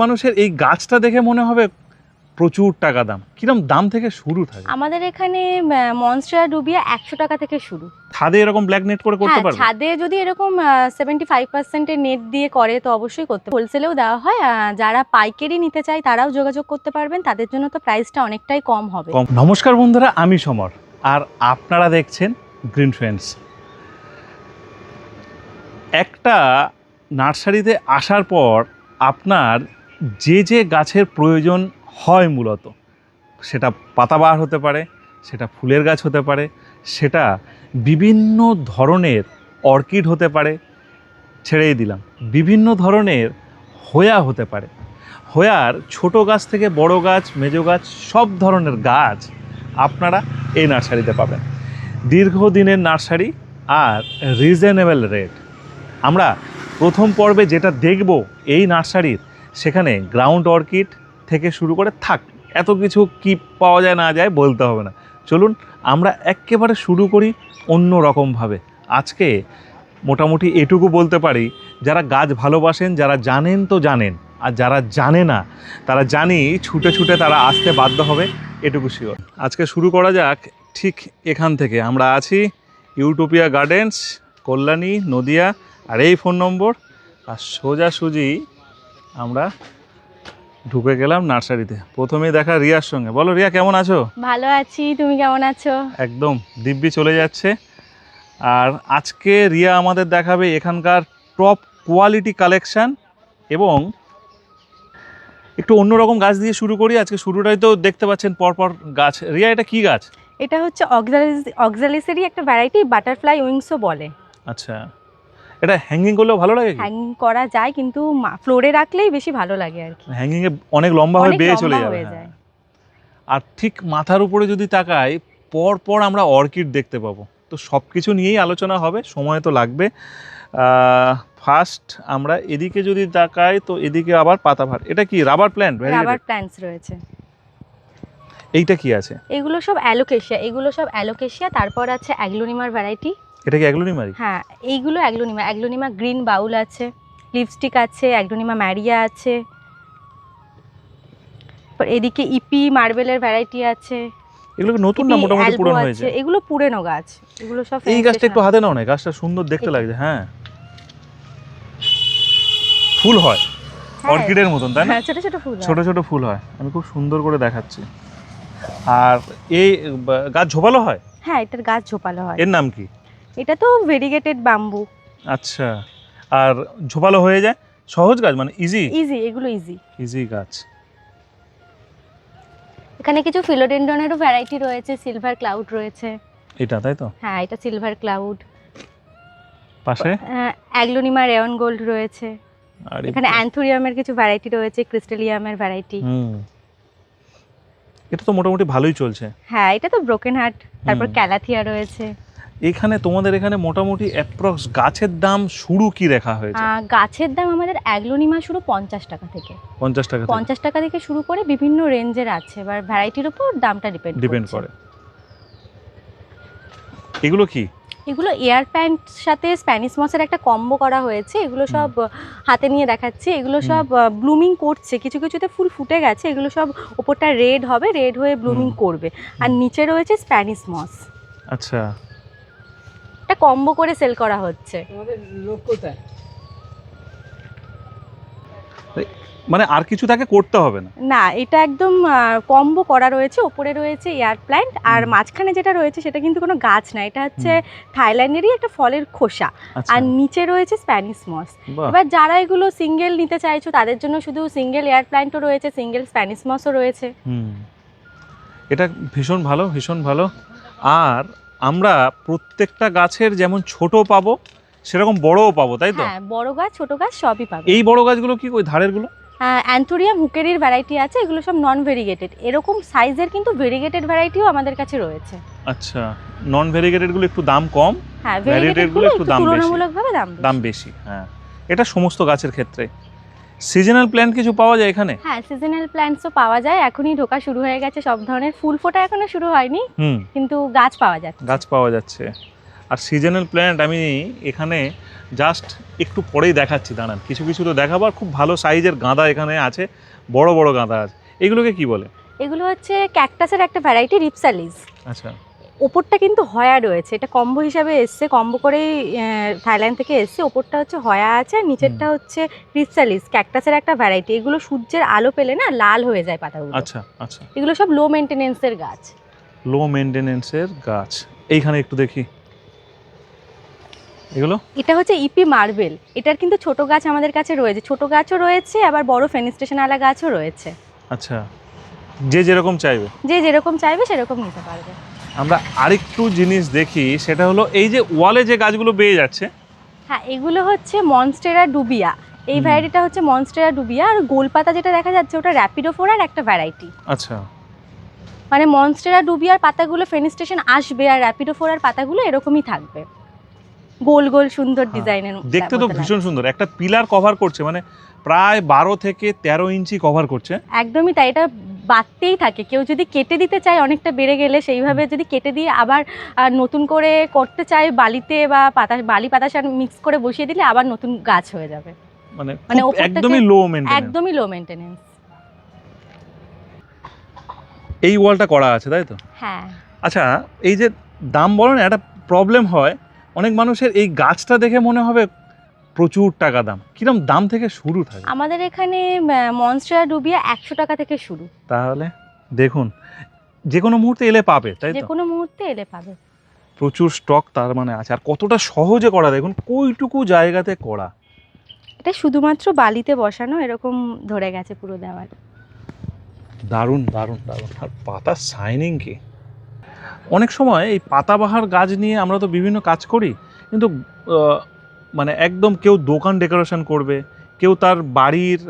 মানুষের এই গাছটা দেখে মনে হবে প্রচুর টাকা দাম। কিরম দাম থেকে শুরু থাকে? আমাদের এখানে মনস্টার ডুবিয়া একশো টাকা থেকে শুরু। ছাদে এরকম ব্ল্যাক নেট করে করতে হ্যাঁ পারবে? ছাদে যদি এরকম সেভেন্টি ফাইভ পার্সেন্টের নেট দিয়ে করে তো অবশ্যই করতে হোলসেলেও দেওয়া হয় যারা পাইকারি নিতে চায় তারাও যোগাযোগ করতে পারবেন। তাদের জন্য তো প্রাইসটা অনেকটাই কম হবে। নমস্কার বন্ধুরা আমি সমর। আর আপনারা দেখছেন গ্রিন ফ্রেন্ডস একটা নার্সারিতে আসার পর আপনার যে যে গাছের প্রয়োজন হয় মূলত, সেটা পাতাবাহার হতে পারে, সেটা ফুলের গাছ হতে পারে, সেটা বিভিন্ন ধরনের অর্কিড হতে পারে, ছেড়েই দিলাম, বিভিন্ন ধরনের হোয়া হতে পারে। হোয়ার ছোট গাছ থেকে বড় গাছ, মেজো গাছ, সব ধরনের গাছ আপনারা এই নার্সারিতে পাবেন। দীর্ঘদিনের নার্সারি আর রিজনেবল রেট। আমরা প্রথম পর্বে যেটা দেখব এই নার্সারির সেখানে গ্রাউন্ড অর্কিড থেকে শুরু করে থাক, এত কিছু কি পাওয়া যায় না যায় বলতে হবে না। চলুন আমরা একেবারে শুরু করি অন্য রকমভাবে আজকে মোটামুটি এটুকু বলতে পারি, যারা গাছ ভালোবাসেন, যারা জানেন তো জানেন, আর যারা জানে না, তারা জানি ছুটে ছুটে তারা আসতে বাধ্য হবে, এটুকু শিওর আজকে শুরু করা যাক ঠিক এখান থেকে। আমরা আছি ইউটোপিয়া গার্ডেন্স কল্যাণী, নদিয়া, আর এই ফোন নম্বর আর সোজাসুজি আমরা ঢুকে গেলাম নার্সারিতে। প্রথমেই দেখা রিয়ার সঙ্গে। বলো রিয়া কেমন আছো? ভালো আছি। তুমি কেমন আছো? একদম দিব্যি চলে যাচ্ছে। আর আজকে রিয়া আমাদের দেখাবে এখানকার টপ কোয়ালিটি কালেকশন এবং একটু অন্যরকম গাছ দিয়ে শুরু করি। আজকে শুরুটাই তো দেখতে পাচ্ছেন পরপর গাছ। রিয়া এটা কি গাছ? এটা হচ্ছে অক্সালিস অক্সালিসেরই একটা ভ্যারাইটি বাটারফ্লাই উইংসও বলে। আচ্ছা। এটা হ্যাঙ্গিং করলেও ভালো লাগে কি? হ্যাং করা যায় কিন্তু ফ্লোরে রাখলেই বেশি ভালো লাগে আর কি। হ্যাঙ্গিং এ অনেক লম্বা হয়ে বেয়ে চলে যাবে হয়ে। আর ঠিক মাথার উপরে যদি তাকাই পর পর আমরা অর্কিড দেখতে পাবো। তো সব কিছু নিয়েই আলোচনা হবে সময় তো লাগবে। ফার্স্ট আমরা এদিকে যদি তাকাই তো এদিকে আবার পাতাভার। এটা কি রাবার প্ল্যান্ট রাবার প্ল্যান্টস রয়েছে। এইটা কি আছে? এগুলো সব অ্যালোকেশিয়া এগুলো সব অ্যালোকেশিয়া তারপর আছে অ্যাগ্লোনিমার ভ্যারাইটি এটা কি অ্যাগ্লোনিমারি হ্যাঁ এইগুলো অ্যাগ্লোনিমা অ্যাগ্লোনিমা গ্রিন বাউল আছে লিপস্টিক আছে অ্যাগ্লোনিমা ম্যারিয়া আছে। এদিকে ইপি মার্বেলের ভ্যারাইটি আছে। এগুলো নতুন না মোটামুটি পুরনো হয়েছে? এগুলো পুরেনো গাছ এগুলো সব এই গাছটা একটু হাতে নাও না গাছটা সুন্দর দেখতে। লাগছে হ্যাঁ। ফুল হয় হ্যাঁ, অর্কিডের মতন তাই না? হ্যাঁ ছোট ছোট ফুল ছোট ছোট ফুল হয় আমি খুব সুন্দর করে দেখাচ্ছি। আর এই গাছ ঝোপালো হয়? হ্যাঁ এটার গাছ ঝোপালো হয়। এর নাম কি? এটা তো ভেরিগেটেড বাম্বু আচ্ছা আর ঝোপালো হয়ে যায়? সহজ গাছ? মানে ইজি ইজি এগুলো ইজি ইজি গাছ। এখানে কিছু ফিলোডেন্ড্রনেরও ভ্যারাইটি রয়েছে সিলভার ক্লাউড রয়েছে। এটা তাই তো? হ্যাঁ এটা সিলভার ক্লাউড পাশে? অ্যাগ্লোনিমা রেয়ন গোল্ড রয়েছে। আর এখানে অ্যান্থোরিয়ামের কিছু ভ্যারাইটি রয়েছে ক্রিস্টালিয়ামের ভ্যারাইটি হুম। এটা তো মোটামুটি ভালোই চলছে। হ্যাঁ এটা তো ব্রোকেন হার্ট তারপর ক্যালাথিয়া রয়েছে। এখানে তোমাদের এখানে মোটামুটি অ্যাপ্রক্স গাছের দাম শুরু কি রেখা হয়েছে? গাছের দাম আমাদের অ্যাগ্লোনিমা শুরু পঞ্চাশ টাকা থেকে। পঞ্চাশ টাকা পঞ্চাশ টাকা থেকে শুরু করে বিভিন্ন রেঞ্জের আছে এবার ভ্যারাইটির উপর দামটা ডিপেন্ড ডিপেন্ড করে। এগুলো কি? এগুলো এয়ার প্যান্ট সাথে স্প্যানিশ মসের একটা কম্বো করা হয়েছে। এগুলো সব হাতে নিয়ে দেখাচ্ছি। এগুলো সব ব্লুমিং করছে। কিছু কিছুতে ফুল ফুটে গেছে। এগুলো সব ওপরটা রেড হবে রেড হয়ে ব্লুমিং করবে। আর নিচে রয়েছে স্প্যানিশ মস আচ্ছা। একটা কম্বো করে সেল করা হচ্ছে। মানে আর কিছু তাকে করতে হবে না? না এটা একদম কম্বো করা রয়েছে ওপরে রয়েছে এয়ার প্ল্যান্ট আর মাঝখানে যেটা রয়েছে সেটা কিন্তু কোনো গাছ না এটা হচ্ছে থাইল্যান্ডেরই একটা ফলের খোসা আচ্ছা। আর নিচে রয়েছে স্প্যানিশ মস। এবার যারা এগুলো সিঙ্গেল নিতে চাইছো তাদের জন্য শুধু সিঙ্গেল এয়ার প্ল্যান্টও রয়েছে সিঙ্গেল স্প্যানিশ মসও রয়েছে। এটা ভীষণ ভালো ভীষণ ভালো। আর আমরা প্রত্যেকটা গাছের যেমন ছোট পাবো সেরকম বড়ও পাবো তাই তো? হ্যাঁ বড় গাছ ছোট গাছ সবই পাবো। এই বড় গাছগুলো কি ওই ধারেরগুলো অ্যান্থোরিয়াম হুকেরির ভ্যারাইটি আছে এগুলো সব নন ভেরিগেটেড এরকম সাইজের কিন্তু ভেরিগেটেড ভ্যারাইটিও আমাদের কাছে রয়েছে। আচ্ছা নন ভেরিগেটেডগুলো একটু দাম কম হ্যাঁ ভেরিগেটেডগুলো একটু দাম বেশি। তুলনামূলকভাবে দাম। দাম বেশি হ্যাঁ। এটা সমস্ত গাছের ক্ষেত্রে। সিজনাল প্ল্যান্ট কিছু পাওয়া যায় এখানে? হ্যাঁ সিজনাল প্ল্যান্টসও পাওয়া যায়। এখনই ঢোকা শুরু হয়ে গেছে সব ধরনের। ফুল ফোটা এখনও শুরু হয়নি কিন্তু গাছ পাওয়া যাচ্ছে। গাছ পাওয়া যাচ্ছে। আর সিজনাল প্ল্যান্ট আমি এখানে জাস্ট একটু পরেই দেখাচ্ছি দাঁড়ান। কিছু কিছু তো দেখাবার খুব ভালো সাইজের গাঁদা এখানে আছে বড় বড় গাঁদা আছে। এগুলোকে কি বলে? এগুলো হচ্ছে ক্যাকটাসের একটা ভ্যারাইটি রিপসালিস আচ্ছা। ওপরটা কিন্তু হয়া রয়েছে। এটা কম্বো হিসাবে এসছে। কম্বো করেই থাইল্যান্ড থেকে এসছে। ওপরটা হচ্ছে হয়া আছে আর নিচেরটা হচ্ছে রিপসালিস ক্যাকটাসের একটা ভ্যারাইটি এগুলো সূর্যের আলো পেলে না লাল হয়ে যায় পাতাগুলো। আচ্ছা আচ্ছা। এগুলো সব লো মেনটেনেন্সের গাছ। লো মেনটেনেন্সের গাছ। এইখানে একটু দেখি। এগুলো? এটা হচ্ছে ইপি মার্বেল এটার কিন্তু ছোট গাছ আমাদের কাছে রয়েছে। ছোট গাছও রয়েছে আবার বড় ফেনিস্টেশনওয়ালা গাছও রয়েছে। আচ্ছা। যে যেরকম চাইবে। যে যেরকম চাইবে সেরকম নিতে পারবে। আমরা আরেকটু জিনিস দেখি সেটা হলো এই যে ওয়ালে যে গাছগুলো বেয়ে যাচ্ছে। হ্যাঁ এগুলো হচ্ছে মনস্টেরা ডুবিয়া। এই ভ্যারাইটিটা হচ্ছে মনস্টেরা ডুবিয়া আর গোলপাতা যেটা দেখা যাচ্ছে ওটা র্যাপিডোফোরার একটা ভ্যারাইটি। আচ্ছা। মানে মনস্টেরা ডুবিয়ার পাতাগুলো ফেনিস্টেশন আসবে আর র্যাপিডোফোরার পাতাগুলো এরকমই থাকবে। গোল গোল সুন্দর হ্যাঁ। ডিজাইনের দেখতে তো ভীষণ সুন্দর। একটা পিলার কভার করছে মানে প্রায় বারো থেকে তেরো ইঞ্চি কভার করছে। একদমই তাই এটা বাড়তেই থাকে। কেউ যদি কেটে দিতে চায় অনেকটা বেড়ে গেলে সেইভাবে যদি কেটে দিয়ে আবার নতুন করে করতে চায় বালিতে বা পাতা বালি পাতা সার মিক্স করে বসিয়ে দিলে আবার নতুন গাছ হয়ে যাবে। মানে মানে একদমই লো একদমই লো মেনটেনেন্স এই ওয়ালটা করা আছে তাই তো? হ্যাঁ। আচ্ছা এই যে দাম বলো না একটা প্রবলেম হয়। অনেক মানুষের এই গাছটা দেখে মনে হবে প্রচুর টাকা দাম। কিরম দাম থেকে শুরু থাকে? আমাদের এখানে মনস্টার ডুবিয়া একশো টাকা থেকে শুরু। তাহলে দেখুন যে কোনো মুহূর্তে এলে পাবে তাই যে কোনো মুহূর্তে এলে পাবে। প্রচুর স্টক তার মানে আছে। আর কতটা সহজে করা দেখুন কইটুকু জায়গাতে করা। এটা শুধুমাত্র বালিতে বসানো এরকম ধরে গেছে পুরো দেওয়াল। দারুণ দারুণ দারুণ। আর পাতার শাইনিং কি? অনেক সময় এই পাতাবাহার গাছ নিয়ে আমরা তো বিভিন্ন কাজ করি কিন্তু মানে একদম কেউ দোকান ডেকোরেশন করবে কেউ তার বাড়ির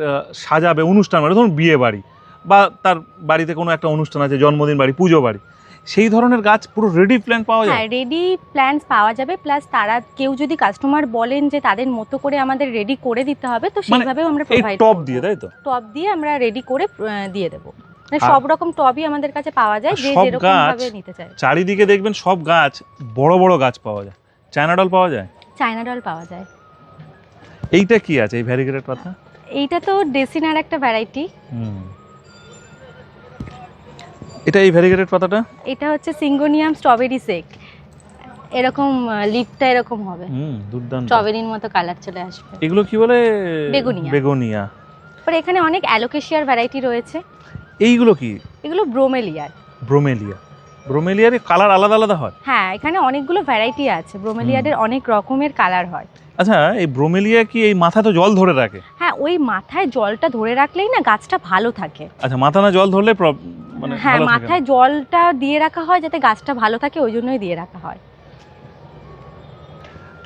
সাজাবে অনুষ্ঠান মানে ধরুন বিয়ে বাড়ি বা তার বাড়িতে কোনো একটা অনুষ্ঠান আছে জন্মদিন বাড়ি পুজো বাড়ি সেই ধরনের গাছ পুরো রেডি প্ল্যান পাওয়া যায়? হ্যাঁ রেডি প্ল্যান্স পাওয়া যাবে প্লাস তারা কেউ যদি কাস্টমার বলেন যে তাদের মতো করে আমাদের রেডি করে দিতে হবে তো মানে সেইভাবেও আমরা প্রোভাইড টপ দিয়ে তাই তো? টপ দিয়ে আমরা রেডি করে দিয়ে দেবো। মানে সব রকম টবই আমাদের কাছে পাওয়া যায় যে যেরকম ভাবে নিতে চায়। চারিদিকে দেখবেন সব গাছ বড় বড় গাছ পাওয়া যায়। চায়না ডল পাওয়া যায়? চায়না ডল পাওয়া যায়। এইটা কি আছে এই ভ্যারিগেটেড পাতা? এইটা তো ডেসিনার একটা ভ্যারাইটি। হুম। এটা এই ভ্যারিগেটেড পাতাটা? এটা হচ্ছে সিঙ্গোনিয়াম স্ট্রবেরি সেক এরকম লিপটা এরকম হবে। হুম দুর্দান্ত। স্ট্রবেরির মতো কালার চলে আসবে। এগুলো কি বলে? বেগুনিয়া। বেগুনিয়া। পরে এখানে অনেক অ্যালোকেশিয়ার ভ্যারাইটি রয়েছে। এইগুলো কি? এগুলো ব্রোমেলিয়ার। ব্রোমেলিয়া। ব্রোমেলিয়ার কালার আলাদা আলাদা হয়? হ্যাঁ এখানে অনেকগুলো ভ্যারাইটি আছে। ব্রোমেলিয়াদের অনেক রকমের কালার হয়। আচ্ছা এই ব্রোমেলিয়া কি এই মাথা তো জল ধরে রাখে? হ্যাঁ ওই মাথায় জলটা ধরে রাখলেই না গাছটা ভালো থাকে। আচ্ছা মাথা না জল ধরলে মানে হ্যাঁ। মাথায় জলটা দিয়ে রাখা হয় যাতে গাছটা ভালো থাকে ওই জন্যই দিয়ে রাখা হয়।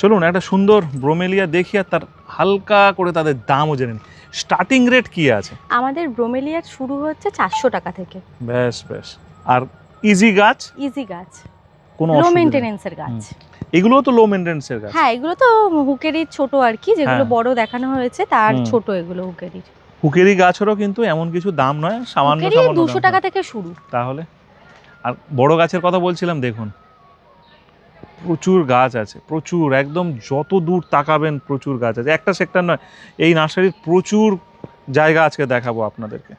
চলুন একটা সুন্দর ব্রোমেলিয়া দেখি আর তার হালকা করে তাদের দামও জেনে নিই। স্টার্টিং রেট কি আছে? আমাদের ব্রোমেলিয়ার শুরু হচ্ছে চারশো টাকা থেকে। বেশ বেশ আর ইজি গাছ? ইজি গাছ। কোনো লো। মেনটেনেন্সের গাছ। এগুলোও তো লো মেনটেন্সের গাছ? হ্যাঁ এগুলো তো হুকেরই ছোট আর কি যেগুলো হ্যাঁ। বড় দেখানো হয়েছে তার ছোট এগুলো হুকেরির হুকেরি গাছেরও কিন্তু এমন কিছু দাম নয় সামান্য সামান্য দুশো দাম টাকা থেকে শুরু। তাহলে? আর বড় গাছের কথা বলছিলাম দেখুন। প্রচুর গাছ আছে প্রচুর একদম যত দূর তাকাবেন প্রচুর গাছ আছে। একটা সেক্টর নয় এই নার্সারির প্রচুর জায়গা আজকে দেখাবো আপনাদেরকে।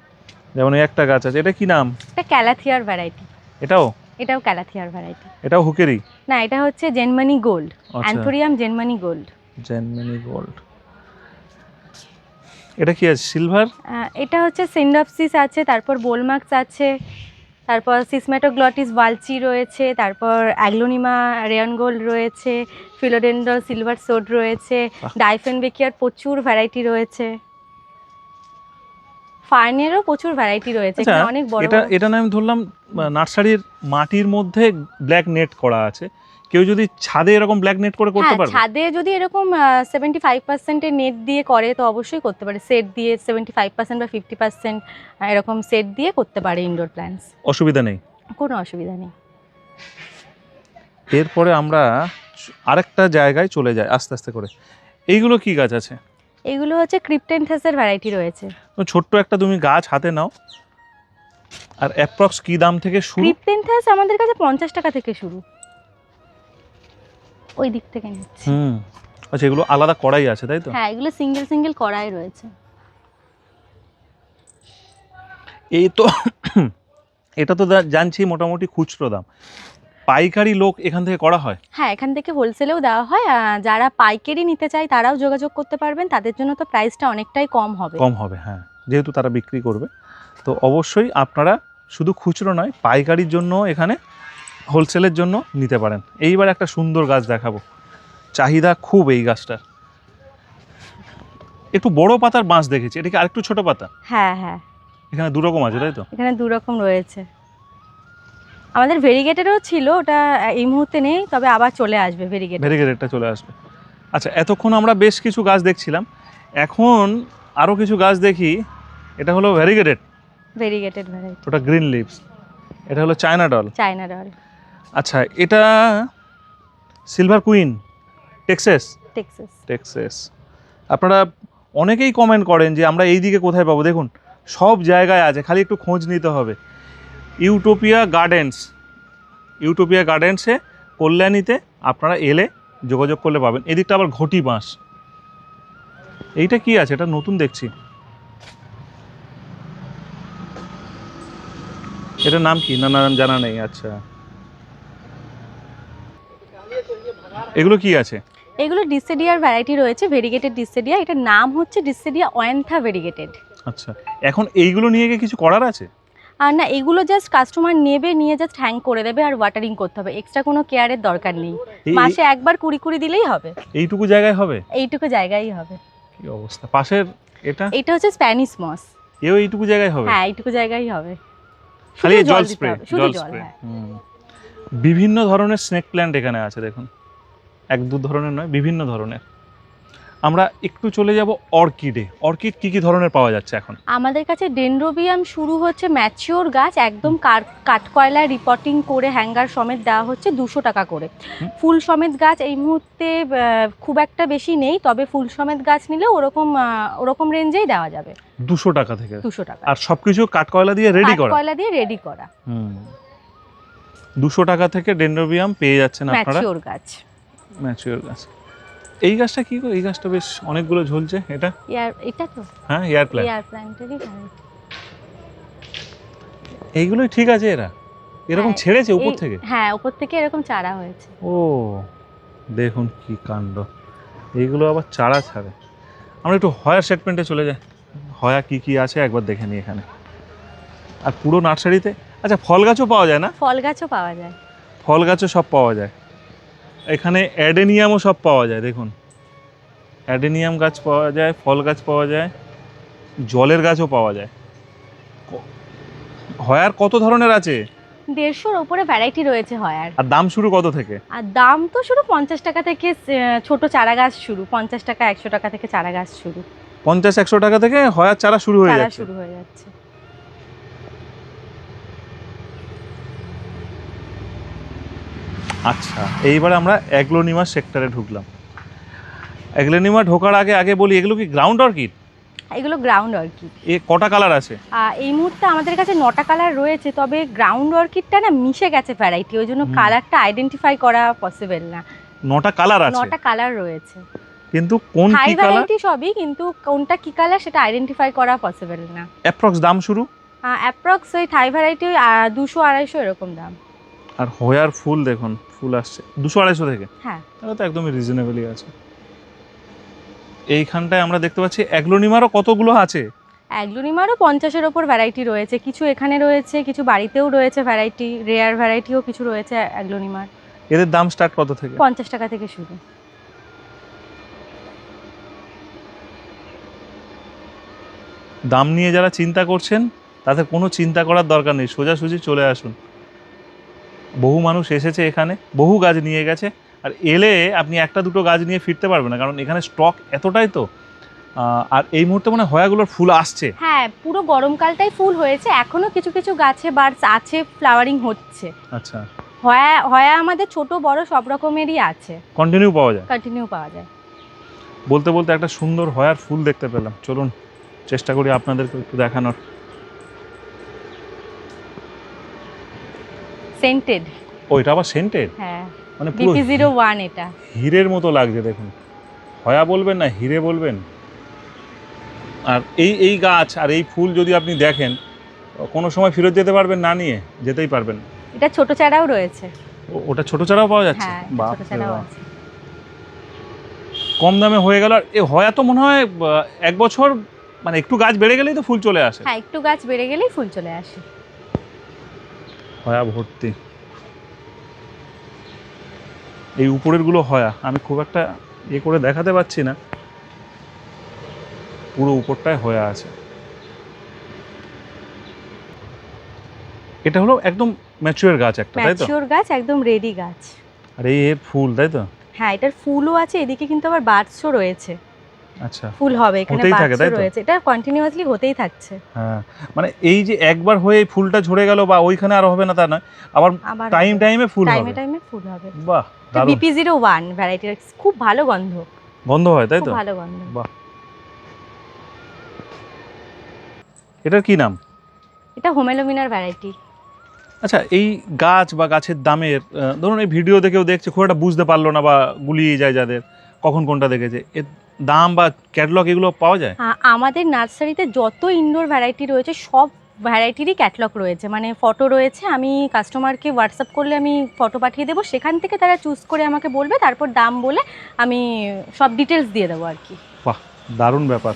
যেমন একটা গাছ আছে এটা কি নাম? এটা ক্যালাথিয়ার ভ্যারাইটি। এটাও? এটাও ক্যালাথিয়ার ভ্যারাইটি এটাও হুকেরি? না এটা হচ্ছে জেনমানি গোল্ড আচ্ছা। Anthurium jenmanii gold. Jenmanii gold. এটা কি আছে সিলভার? এটা হচ্ছে সিন্ডপসিস আছে তারপর বোলমার্কস আছে তারপর সিসমেটোগ্লটিস বালচি রয়েছে তারপর অ্যাগ্লোনিমা রেয়ন গোল্ড রয়েছে ফিলোডেন্ডল সিলভার সোড রয়েছে বাহ। ডাইফেনবেকিয়ার প্রচুর ভ্যারাইটি রয়েছে। ফার্নেরও প্রচুর ভ্যারাইটি রয়েছে আচ্ছা অনেক বড় এটা এটা আমি ধরলাম নার্সারির মাটির মধ্যে ব্ল্যাক নেট করা আছে। কেউ যদি ছাদে এরকম ব্ল্যাক নেট করে করতে পারে ছাদে যদি এরকম সেভেন্টি ফাইভ পার্সেন্টের নেট দিয়ে করে তো অবশ্যই করতে পারে। সেট দিয়ে সেভেন্টি ফাইভ পার্সেন্ট বা ফিফটি পার্সেন্ট এরকম সেট দিয়ে করতে পারে ইনডোর প্ল্যান্টস অসুবিধা নেই। কোনো অসুবিধা নেই। এরপরে আমরা আরেকটা জায়গায় চলে যাই আস্তে আস্তে করে। এইগুলো কি গাছ আছে? এগুলো হচ্ছে ক্রিপ্টেনথাসের ভ্যারাইটি রয়েছে। তো ছোট্ট একটা তুমি গাছ হাতে নাও। আর অ্যাপ্রক্স কি দাম থেকে শুরু? ক্রিপ্টেনথাস আমাদের কাছে পঞ্চাশ টাকা থেকে শুরু। ওই দিক থেকে নিচ্ছি। হুম। আচ্ছা এগুলো আলাদা কড়াই আছে তাই তো? হ্যাঁ এগুলো সিঙ্গেল সিঙ্গেল কড়াই রয়েছে। এই তো এটা তো জানছি মোটামুটি খুচরো দাম। পাইকারি লোক এখান থেকে করা হয়? হ্যাঁ এখান থেকে হোলসেলেও দেওয়া হয়। যারা পাইকারি নিতে চায় তারাও যোগাযোগ করতে পারবেন। তাদের জন্য তো প্রাইসটা অনেকটাই কম হবে। কম হবে হ্যাঁ। যেহেতু তারা বিক্রি করবে। তো অবশ্যই আপনারা শুধু খুচরো নয় পাইকারির জন্য এখানে হোলসেলের জন্য নিতে পারেন। এইবার একটা সুন্দর গাছ দেখাবো। চাহিদা খুব এই গাছটার। একটু বড় পাতার বাঁশ দেখেছি। এটা কি আরেকটু ছোট পাতা? হ্যাঁ হ্যাঁ। এখানে দুরকম আছে তাই তো? এখানে দু রকম রয়েছে। আমাদের ভেরিগেটেরও ছিল ওটা এই মুহূর্তে নেই তবে আবার চলে আসবে ভেরিগেট ভেরিগেটেডটা চলে আসবে। আচ্ছা এতক্ষণ আমরা বেশ কিছু গাছ দেখছিলাম। এখন আরও কিছু গাছ দেখি এটা হলো ভেরিগেটেড ভেরিগেটেড ভ্যারাইটি ওটা গ্রিন লিভস এটা হলো চায়না ডল চায়না ডল আচ্ছা এটা silver queen Texas Texas Texas আপনারা অনেকেই কমেন্ট করেন যে আমরা এই দিকে কোথায় পাবো। দেখুন সব জায়গায় আছে খালি একটু খোঁজ নিতে হবে। Utopia Gardens. ইউটোপিয়া গার্ডেন্সে কল্যাণীতে আপনারা এলে যোগাযোগ করলে পাবেন। এদিকটা আবার ঘটি বাঁশ। এইটা কি আছে? এটা নতুন দেখছি। এটার নাম কি? না না জানা নেই। আচ্ছা। এগুলো কি আছে? এগুলো ডিসেডিয়ার ভ্যারাইটি রয়েছে ভেরিগেটেড ডিসেডিয়া। এটার নাম হচ্ছে ডিসেডিয়া ওয়েন্থা ভেরিগেটেড। আচ্ছা। এখন এইগুলো নিয়ে কিছু করার আছে? আর না এগুলো জাস্ট কাস্টমার নেবে নিয়ে জাস্ট হ্যাং করে দেবে আর ওয়াটারিং করতে হবে। এক্সট্রা কোনো কেয়ারের দরকার নেই। মাসে একবার কুড়ি কুড়ি দিলেই হবে। এইটুকু জায়গায় হবে? এইটুকু জায়গাাই হবে। কি অবস্থা? পাশের এটা? এটা হচ্ছে স্প্যানিশ মস এও এইটুকু জায়গায় হবে? হ্যাঁ এইটুকু জায়গাই হবে। খালি জল স্প্রে জল স্প্রে হ্যাঁ। বিভিন্ন ধরনের স্নেক প্ল্যান্ট এখানে আছে দেখুন। এক দু ধরনের নয় বিভিন্ন ধরনের। আমরা একটু চলে যাব অর্কিডে। অর্কিড কি কি ধরনের পাওয়া যাচ্ছে এখন? আমাদের কাছে ডেন্ড্রোবিয়াম শুরু হচ্ছে ম্যাচিওর গাছ একদম কাঠকয়লা রিপোর্টিং করে হ্যাঙ্গার সমেত দেওয়া হচ্ছে দুশো টাকা করে। ফুল সমেত গাছ এই মুহূর্তে খুব একটা বেশি নেই তবে ফুল সমেত গাছ নিলে ওরকম ওরকম রেঞ্জেই দেওয়া যাবে। দুশো টাকা থেকে? দুশো টাকা। আর সবকিছু কাঠকয়লা দিয়ে রেডি করা? কাঠকয়লা দিয়ে রেডি করা। দুশো টাকা থেকে ডেন্ড্রোবিয়াম পেয়ে যাচ্ছেন আপনারা? ম্যাচিওর গাছ। ম্যাচিওর গাছ। এই গাছটা কি গো? এই গাছটা বেশ অনেকগুলো ঝুলছে। এটা? ইয়ার এটা তো? হ্যাঁ এয়ার প্ল্যান্ট এয়ার প্ল্যান্টেরই এইগুলোই ঠিক আছে এরা। এরকম হ্যাঁ, ছেড়েছে উপর থেকে? হ্যাঁ উপর থেকে এরকম চারা হয়েছে। ও দেখুন কি কাণ্ড। এইগুলো আবার চারা ছাড়ে। আমরা একটু হয়ার সেটমেন্টে চলে যাই। হয়া কি কি আছে একবার দেখে নিই এখানে। আর পুরো নার্সারিতে? আচ্ছা ফল গাছও পাওয়া যায় না? ফল গাছও পাওয়া যায়। ফল গাছও সব পাওয়া যায়। এখানে অ্যাডেনিয়ামও সব পাওয়া যায় দেখুন। অ্যাডেনিয়াম গাছ পাওয়া যায় ফল গাছ পাওয়া যায় জলের গাছও পাওয়া যায়। হয়ার কত ধরনের আছে? দেড়শোর ওপরে ভ্যারাইটি রয়েছে হয়ার। আর দাম শুরু কত থেকে? আর দাম তো শুরু পঞ্চাশ টাকা থেকে ছোট চারা গাছ শুরু পঞ্চাশ টাকা একশো টাকা থেকে চারা গাছ শুরু। পঞ্চাশ একশো টাকা থেকে হয়ার চারা শুরু হয়ে যাচ্ছে। শুরু হয়ে যাচ্ছে। আচ্ছা এইবার আমরা অ্যাগ্লোনিমা সেক্টরে ঢুকলাম। অ্যাগ্লোনিমা ঢোকার আগে আগে বলি এগুলো কি গ্রাউন্ড অর্কিড এগুলো গ্রাউন্ড অর্কিড এ কটা কালার আছে? এই মুহূর্তে আমাদের কাছে নটা কালার রয়েছে তবে গ্রাউন্ড অর্কিডটা না মিশে গেছে ভ্যারাইটি ওই জন্য কালারটা আইডেন্টিফাই করা পসিবল না। নটা কালার আছে? নটা কালার রয়েছে। কিন্তু কোন কি কালার ভ্যারাইটি সবই কিন্তু কোনটা কি কালার সেটা আইডেন্টিফাই করা পসিবল না। অ্যাপ্রক্স দাম শুরু? অ্যাপ্রক্স ওই থাই ভ্যারাইটি ওই দুশো আড়াইশো এরকম দাম। আর হোয়ার ফুল দেখুন ফুল আসছে। দুশো আড়াইশো থেকে। হ্যাঁ। তাহলে তো একদমই রিজনেবলই আছে। এইখানটায় আমরা দেখতে পাচ্ছি অ্যাগ্লোনিমারও কতগুলো আছে? অ্যাগ্লোনিমারও পঞ্চাশের ওপর ভ্যারাইটি রয়েছে। কিছু এখানে রয়েছে কিছু বাড়িতেও রয়েছে ভ্যারাইটি রেয়ার ভ্যারাইটিও কিছু রয়েছে অ্যাগ্লোনিমার। এদের দাম স্টার্ট কত থেকে? পঞ্চাশ টাকা থেকে শুরু। দাম নিয়ে যারা চিন্তা করছেন তাদের কোনো চিন্তা করার দরকার নেই। সোজাসুজি চলে আসুন। বহু মানুষ এসেছে এখানে বহু গাছ নিয়ে গেছে আর এলে আপনি একটা দুটো গাছ নিয়ে ফিরতে পারবেন না কারণ এখানে স্টক এতটাই তো আর এই মুহূর্তে মানে হয়াগুলোর ফুল আসছে। হ্যাঁ পুরো গরমকালটাই ফুল হয়েছে এখনও কিছু কিছু গাছে বার্ডস আছে ফ্লাওয়ারিং হচ্ছে। আচ্ছা। হয়া হয়া আমাদের ছোট বড় সব রকমেরই আছে। কন্টিনিউ পাওয়া যায়? কন্টিনিউ পাওয়া যায়। বলতে বলতে একটা সুন্দর হয়ার ফুল দেখতে পেলাম। চলুন চেষ্টা করি আপনাদেরকে একটু দেখানোর। সেন্টেড ও এটা আবার সেন্টেড হ্যাঁ। মানে পুরো জিরো ওয়ান এটা। হীরের মতো লাগছে দেখুন। হয়া বলবেন না হিরে বলবেন? আর এই এই গাছ আর এই ফুল যদি আপনি দেখেন কোনো সময় ফেরত যেতে পারবেন না নিয়ে যেতেই পারবেন। এটা ছোট চারাও রয়েছে। ওটা ছোট চারাও পাওয়া যাচ্ছে? হ্যাঁ কম দামে হয়ে গেল আর এ হয়া তো মনে হয় এক বছর মানে একটু গাছ বেড়ে গেলেই তো ফুল চলে আসে। হ্যাঁ একটু গাছ বেড়ে গেলেই ফুল চলে আসে। হয়া ভর্তি। এই উপরেরগুলো হয়া। আমি খুব একটা ইয়ে করে দেখাতে পাচ্ছি না। পুরো উপরটায় হয়া আছে। এটা হলো একদম ম্যাচুয়ার গাছ একটা তাই তো? ম্যাচিওর গাছ একদম রেডি গাছ। আর এই এর ফুল তাই তো? হ্যাঁ এটার ফুলও আছে এদিকে কিন্তু আবার বার্ডসও রয়েছে। আচ্ছা। ফুল হবে এখানে তো? রয়েছে। এটা কন্টিনিউয়াসলি হতেই থাকছে। হ্যাঁ মানে এই যে একবার হয়ে ফুলটা ঝরে গেল বা ওইখানে আর হবে না তা নয় আবার টাইম টাইমে ফুল হবে। টাইমে ফুল হবে। বাহ বিপি জিরো ওয়ান ভ্যারাইটির খুব ভালো গন্ধ। গন্ধ হয় তাই তো? ভালো গন্ধ। বাহ। এটার কি নাম? এটা হোমেলোমিনার ভ্যারাইটি আচ্ছা এই গাছ বা গাছের দামের ধরুন এই ভিডিও দেখেও দেখছে খুব একটা বুঝতে পারল না বা গুলিয়ে যায় যাদের কখন কোনটা দেখেছে। দাম বা ক্যাটলগ এগুলো পাওয়া যায়? আমাদের নার্সারিতে যত ইনডোর ভ্যারাইটি রয়েছে সব ভ্যারাইটিরই ক্যাটলগ রয়েছে। মানে ফটো রয়েছে আমি কাস্টমারকে হোয়াটসঅ্যাপ করলে আমি ফটো পাঠিয়ে দেবো। সেখান থেকে তারা চুজ করে আমাকে বলবে তারপর দাম বলে আমি সব ডিটেলস দিয়ে দেবো আর কি। বাহ দারুণ ব্যাপার।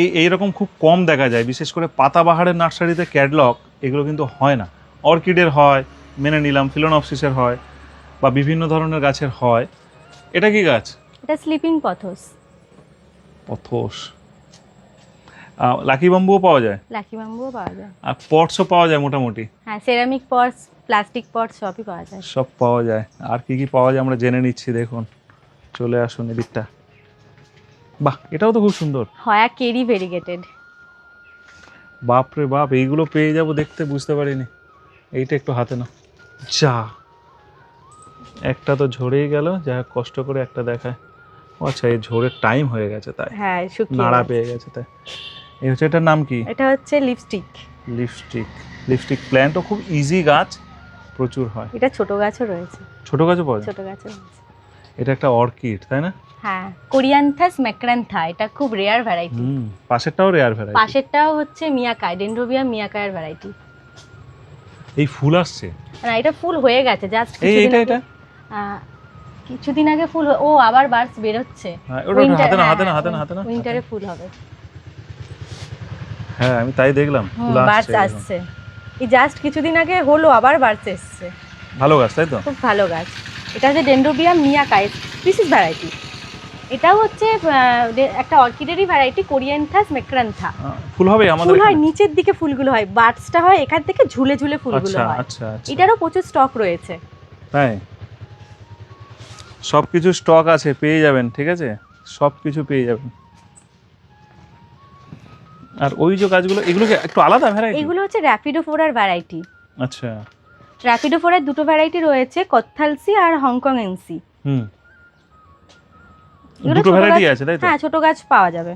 এই এইরকম খুব কম দেখা যায়। বিশেষ করে পাতাবাহারের নার্সারিতে ক্যাটলগ এগুলো কিন্তু হয় না। অর্কিডের হয় মেনে নিলাম ফিলোনপসিসের হয় বা বিভিন্ন ধরনের গাছের হয়। এটা কি গাছ? এটা স্লিপিং পথস পথস লাকি বাম্বুও পাওয়া যায়? লাকি বাম্বুও পাওয়া যায়। আর পটসও পাওয়া যায় মোটামুটি? হ্যাঁ সেরামিক পটস প্লাস্টিক পটস সবই পাওয়া যায়। সব পাওয়া যায়। আর কি কি পাওয়া যায় আমরা জেনে নিচ্ছি দেখুন। চলে আসুন এদিকটা। বাহ এটাও তো খুব সুন্দর। হয়া কেরি ভেরিগেটেড বাপ রে বাপ এইগুলো পেয়ে যাব দেখতে বুঝতে পারিনি। এইটা একটু হাতে না যা। একটা তো ঝরেই গেল যা কষ্ট করে একটা দেখায়। আচ্ছা এই ঝোরের টাইম হয়ে গেছে তাই। হ্যাঁ শুকিয়ে নাড়া। পেয়ে গেছে তাই। এই হচ্ছে এটার নাম কি? এটা হচ্ছে লিপস্টিক লিপস্টিক লিপস্টিক প্ল্যান্টও খুব ইজি গাছ প্রচুর হয়। এটা ছোট গাছও রয়েছে। ছোট গাছও পাওয়া ছোট গাছও রয়েছে। এটা একটা অর্কিড তাই না? হ্যাঁ কোরিয়ানথাস ম্যাক্রান্থা এটা খুব রেয়ার ভ্যারাইটি হুম পাশেরটাও রেয়ার ভ্যারাইটি পাশেরটাও হচ্ছে মিয়াকায় ডেন্ড্রোবিয়া মিয়াকায়ের ভ্যারাইটি এই ফুল আসছে? না এটা ফুল হয়ে গেছে জাস্ট এই এটা এটা কিছুদিন আগে ফুল ও আবার বার্স বেরোচ্ছে। হ্যাঁ, ওটা হাতে না হাতে না হাতে না হাতে না? উইন্টারে ফুল হবে। হ্যাঁ আমি তাই দেখলাম বার্স আসছে। এই জাস্ট কিছুদিন আগে হলো আবার বার্স এসছে। ভালো গাছ তাই তো? খুব ভালো গাছ। এটা হচ্ছে ডেন্ড্রোবিয়া মিয়াকায় স্পিসিস ভ্যারাইটি এটাও হচ্ছে একটা অর্কিডেরই ভ্যারাইটি কোরিয়ানথাস মেক্রান্থা ফুল হবে আমাদের ফুল হয় নিচের দিকে ফুলগুলো হয় বার্ডসটা হয় এখান থেকে ঝুলে ঝুলে ফুলগুলো আচ্ছা হয়। আচ্ছা আচ্ছা। এটারও প্রচুর স্টক রয়েছে। তাই? সব কিছু স্টক আছে পেয়ে যাবেন ঠিক আছে? সব কিছু পেয়ে যাবেন। আর ওই যে গাছগুলো এগুলো কি একটু আলাদা ভ্যারাইটি এগুলো হচ্ছে র্যাপিডো র্যাপিডোফোরার ভ্যারাইটি আচ্ছা। র্যাপিডো র্যাপিডোফোরার দুটো ভ্যারাইটি রয়েছে কত্থালসি আর হংকং এনসি হুম। দুটো ভ্যারাইটি আছে তাই তো? হ্যাঁ ছোট গাছ পাওয়া যাবে।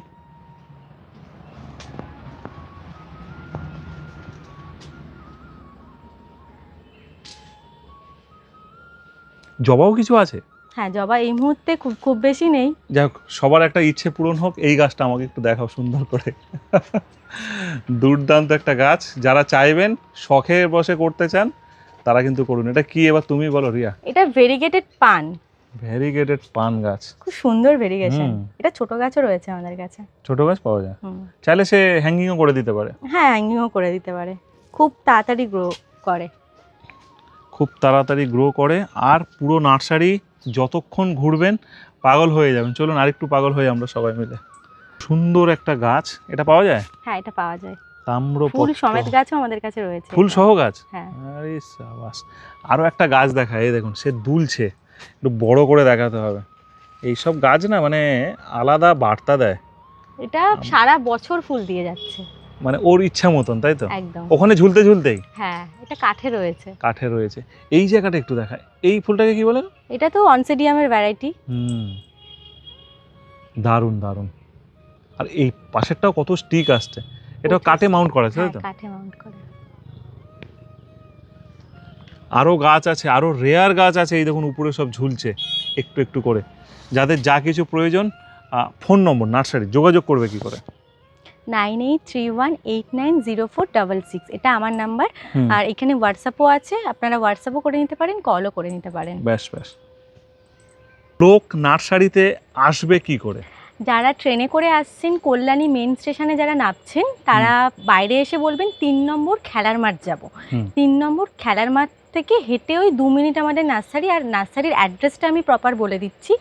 জবাও কিছু আছে? হ্যাঁ জবা এই মুহূর্তে খুব খুব বেশি নেই। যাই হোক সবার একটা ইচ্ছে পূরণ হোক এই গাছটা আমাকে একটু দেখাও সুন্দর করে। দুর্দান্ত একটা গাছ যারা চাইবেন শখের বসে করতে চান তারা কিন্তু করুন। এটা কি এবার তুমি বলো রিয়া? এটা ভেরিগেটেড পান। ভ্যারিগেটেড পান গাছ। খুব সুন্দর ভেরিগেশন। এটা ছোট গাছও রয়েছে আমাদের কাছে। ছোট গাছ পাওয়া যায়। চাইলে সে হ্যাঙ্গিংও করে দিতে পারে। হ্যাঁ হ্যাঙ্গিংও করে দিতে পারে। খুব তাড়াতাড়ি গ্রো করে। খুব তাড়াতাড়ি গ্রো করে আর পুরো নার্সারি যতক্ষণ ঘুরবেন পাগল হয়ে যাবেন। চলুন আরেকটু পাগল হয়ে আমরা সবাই মিলে। সুন্দর একটা গাছ। এটা পাওয়া যায়? হ্যাঁ এটা পাওয়া যায়। তাম্র ফুল সমেত গাছও আমাদের কাছে রয়েছে ফুল সহ গাছ? হ্যাঁ। আরে সাবাস। আরও একটা গাছ দেখায় এই দেখুন সে দুলছে। একটু বড় করে দেখাতে হবে। এইসব গাছ না মানে আলাদা বার্তা দেয়। এটা সারা বছর ফুল দিয়ে যাচ্ছে। মানে ওর ইচ্ছা মতন তাই তো? একদম। ওখানে ঝুলতে ঝুলতেই? হ্যাঁ এটা কাঠে রয়েছে। কাঠে রয়েছে। এই জায়গাটা একটু দেখায় এই ফুলটাকে কি বলেন এটা তো অনসেডিয়ামের ভ্যারাইটি। হুম। দারুণ দারুণ। আর এই পাশেরটাও কত স্টিক আসছে। এটা কাঠে মাউন্ট করা আছে তাই হ্যাঁ তো? কাঠে মাউন্ট করে। আরও গাছ আছে আরও রেয়ার গাছ আছে এই দেখুন উপরে সব ঝুলছে একটু একটু করে। যাদের যা কিছু প্রয়োজন ফোন নম্বর নার্সারি যোগাযোগ করবে কি করে? Nine eight three one eight nine zero four double six. এটা আমার নাম্বার। আর এখানে হোয়াটসঅ্যাপও আছে। আপনারা হোয়াটসঅ্যাপও করে নিতে পারেন কলও করে নিতে পারেন। ব্যাস ব্যাস লোক নার্সারিতে আসবে কি করে? যারা ট্রেনে করে আসছেন কল্যাণী মেন স্টেশনে যারা নামছেন তারা বাইরে এসে বলবেন তিন নম্বর খেলার মাঠ যাব। তিন নম্বর খেলার মাঠ থেকে হেঁটে ওই দু মিনিট আমাদের নার্সারি আর নার্সারির অ্যাড্রেসটা আমি প্রপার বলে দিচ্ছি।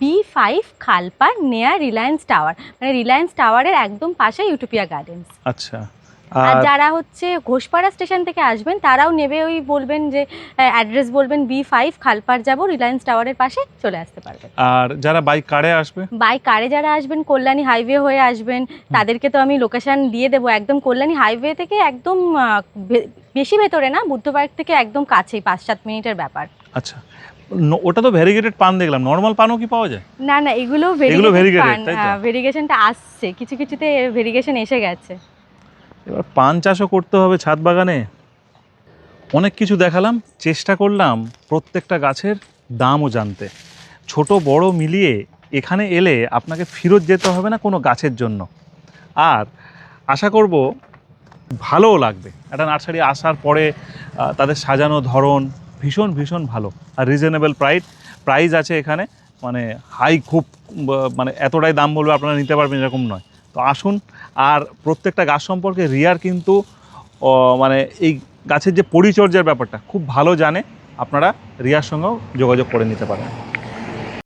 বি ফাইভ খালপার নেয়ার রিলায়েন্স টাওয়ার মানে রিলায়েন্স টাওয়ারের একদম পাশে ইউটোপিয়া গার্ডেন আচ্ছা। আর যারা হচ্ছে ঘোষপাড়া স্টেশন থেকে আসবেন তারাও নেবে ওই বলবেন যে অ্যাড্রেস বলবেন বি ফাইভ খালপার যাব রিলায়েন্স টাওয়ারের পাশে চলে আসতে পারবে আর যারা বাইক কারে আসবে? বাই কারে যারা আসবেন কল্যাণী হাইওয়ে হয়ে আসবেন তাদেরকে তো আমি লোকেশন দিয়ে দেবো। একদম কল্যাণী হাইওয়ে থেকে একদম বেশি ভেতরে না বুদ্ধ পার্ক থেকে একদম কাছেই পাঁচ সাত মিনিটের ব্যাপার। আচ্ছা। ওটা তো ভ্যারিগেটেড পান দেখলাম। নর্মাল পানও কি পাওয়া যায়? না না এগুলো এগুলো তাই ভেরিগেশনটা আসছে। কিছু কিছুতে ভেরিগেশন এসে গেছে। এবার পান চাষও করতে হবে ছাদ বাগানে। অনেক কিছু দেখালাম, চেষ্টা করলাম প্রত্যেকটা গাছের দামও জানতে। ছোট, বড় মিলিয়ে এখানে এলে আপনাকে ফেরত যেতে হবে না কোনো গাছের জন্য। আর আশা করব ভালোও লাগবে। একটা নার্সারি আসার পরে তাদের সাজানো ধরন ভীষণ ভীষণ ভালো। আর রিজনেবল প্রাইস প্রাইস আছে এখানে। মানে হাই খুব মানে এতটাই দাম বলবে আপনারা নিতে পারবেন এরকম নয়। তো আসুন, আর প্রত্যেকটা গাছ সম্পর্কে রিয়ার কিন্তু মানে এই গাছের যে পরিচর্যার ব্যাপারটা খুব ভালো জানে, আপনারা রিয়ার সঙ্গেও যোগাযোগ করে নিতে পারেন।